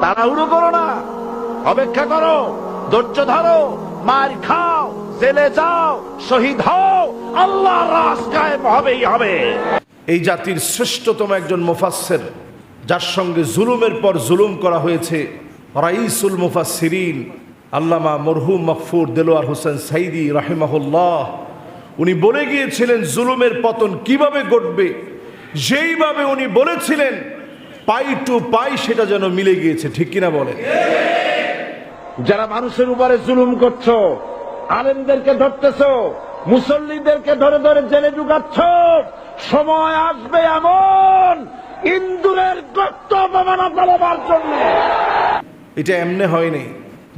তাড়াহুড়ো করো না। অপেক্ষা করো। ধৈর্য ধরো। মার খাও। জেলে যাও। শহীদ হও। আল্লাহ হবেই হবে। এই জাতির শ্রেষ্ঠতম একজন মুফাসসির, যার সঙ্গে জুলুমের পর জুলুম করা হয়েছে, রাইসুল মুফাসসিরিন, আল্লামা মরহুম মকফুর দেলোয়ার হোসেন সাইদি রাহিমাহুল্লাহ। উনি বলে গিয়েছিলেন, জুলুমের পতন কীভাবে ঘটবে? যেইভাবে উনি বলেছিলেন পাই টু পাই সেটা যেন মিলে গিয়েছে ঠিক কিনা বলেন? যারা মানুষের উপরে জুলুম করছ আলেমদেরকে ধরতেছো মুসল্লিদেরকে ধরে ধরে জেলে ঢুকাচ্ছ সময় আসবে এমন ইন্দুরের গত্ত অপমানা পালাবার জন্য। এটা এমনি হয়নি।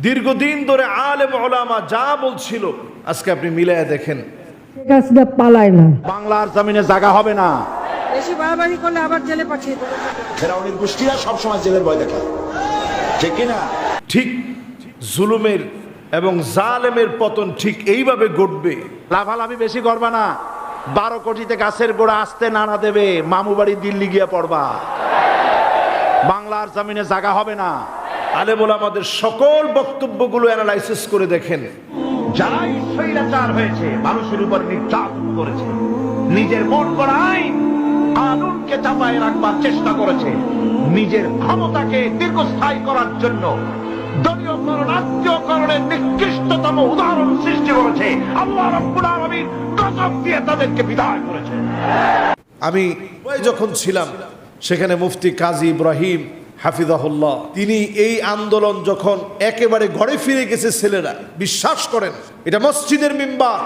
দীর্ঘদিন ধরে আলেম ওলামা যা বলছিল আজকে আপনি মিলায় দেখেন। পালায় না। বাংলার জমিনে জায়গা হবে না। বেশি বাড়াবাড়ি করলে আবার জেলে পাঠিয়ে দেবে। ফেরাউনির গোষ্ঠীরা সবসময় জেলের ভয় দেখায় ঠিক কিনা? ঠিক জুলুমের এবং জালেমের পতন ঠিক এইভাবে ঘটবে। লাভালাভি বেশি করবা না। বারো কোটিতে গাছের গোড়া আসতে নানা দেবে। মামু বাড়ি দিল্লি গিয়ে পড়বা। বাংলার জমিনে জায়গা হবে না। আলে বলে আমাদের সকল বক্তব্যগুলো অ্যানালাইসিস করে দেখেন। যারাই স্বৈরাচার হয়েছে মানুষের উপর নির্যাতন করেছে। নিজের মন করা আইন কানুনকে চাপায় রাখবার চেষ্টা করেছে। নিজের ক্ষমতাকে দীর্ঘস্থায়ী করার জন্য নিকৃষ্টতম উদাহরণ সৃষ্টি করেছে। তাদেরকে বিদায় করেছে। আমি যখন ছিলাম, সেখানে মুফতি কাজী ইব্রাহিম হাফিজাহুল্লাহ, তিনি এই আন্দোলন যখন একেবারে ঘরে ফিরে গেছে ছেলেরা, বিশ্বাস করেন, এটা মসজিদের মিম্বার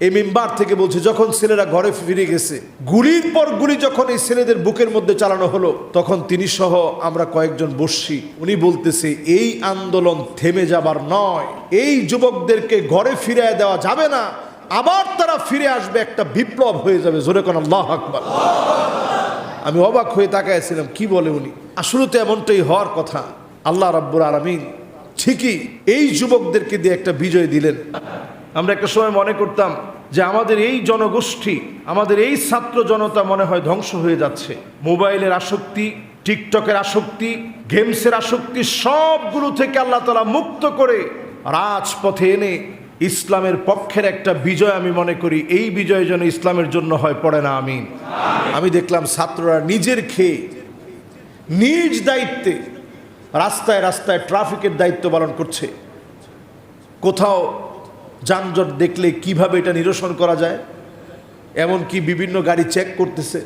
এই মিম্বার থেকে বলছে, যখন ছেলেরা ঘরে ফিরে গেছে, গুলির পর গুলি যখন এই ছেলেদের বুকের মধ্যে চালানো হলো, তখন তিনি সহ আমরা কয়েকজন বসছি উনি বলতেছে, এই আন্দোলন থেমে যাবার নয়। এই যুবকদেরকে ঘরে ফিরে দেওয়া যাবে না। আবার তারা ফিরে আসবে, একটা বিপ্লব হয়ে যাবে। জোরে কোন আল্লাহ আকবার। আমি অবাক হয়ে তাকাইছিলাম কি বলে উনি? আসলে তো এমনটাই হওয়ার কথা। আল্লাহ রাব্বুর আলামিন ঠিকই এই যুবকদেরকে দিয়ে একটা বিজয় দিলেন। আমরা একটা সময় মনে করতাম যে আমাদের এই জনগোষ্ঠী, আমাদের এই ছাত্র জনতা মনে হয় ধ্বংস হয়ে যাচ্ছে। মোবাইলের আসক্তি, টিকটকের আসক্তি, গেমসের আসক্তি, সবগুলো থেকে আল্লাহ তালা মুক্ত করে রাজপথে এনে ইসলামের পক্ষের একটা বিজয় আমি মনে করি, এই বিজয় যেন ইসলামের জন্য হয়, পড়ে না, আমিন। আমি দেখলাম ছাত্ররা নিজের খেয়ে, নিজ দায়িত্বে রাস্তায় রাস্তায় ট্রাফিকের দায়িত্ব পালন করছে। কোথাও যানজট দেখলে কীভাবে এটা নিরসন করা যায়? এমনকি বিভিন্ন গাড়ি চেক করতেছে।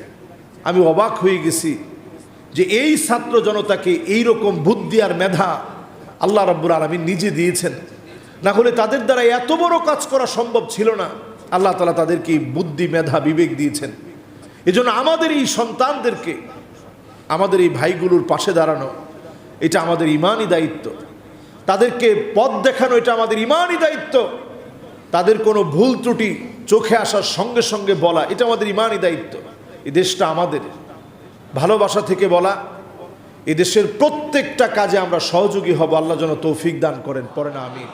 আমি অবাক হয়ে গেছি যে এই ছাত্র জনতাকে এই রকম বুদ্ধি আর মেধা আল্লাহ রাব্বুল আলমিন নিজে দিয়েছেন। না হলে তাদের দ্বারা এত বড় কাজ করা সম্ভব ছিল না। আল্লাহ তালা তাদেরকে বুদ্ধি, মেধা, বিবেক দিয়েছেন। এজন্য আমাদের এই সন্তানদেরকে, আমাদের এই ভাইগুলোর পাশে দাঁড়ানো, এটা আমাদের ইমানই দায়িত্ব। তাদেরকে পথ দেখানো, এটা আমাদের ইমানই দায়িত্ব। তাদের কোনো ভুল ত্রুটি চোখে আসার সঙ্গে সঙ্গে বলা, এটা আমাদের ইমানই দায়িত্ব। এই দেশটা আমাদের। ভালোবাসা থেকে বলা এদেশের প্রত্যেকটা কাজে আমরা সহযোগী হব। আল্লাহ যেন তৌফিক দান করেন। পরে না আমি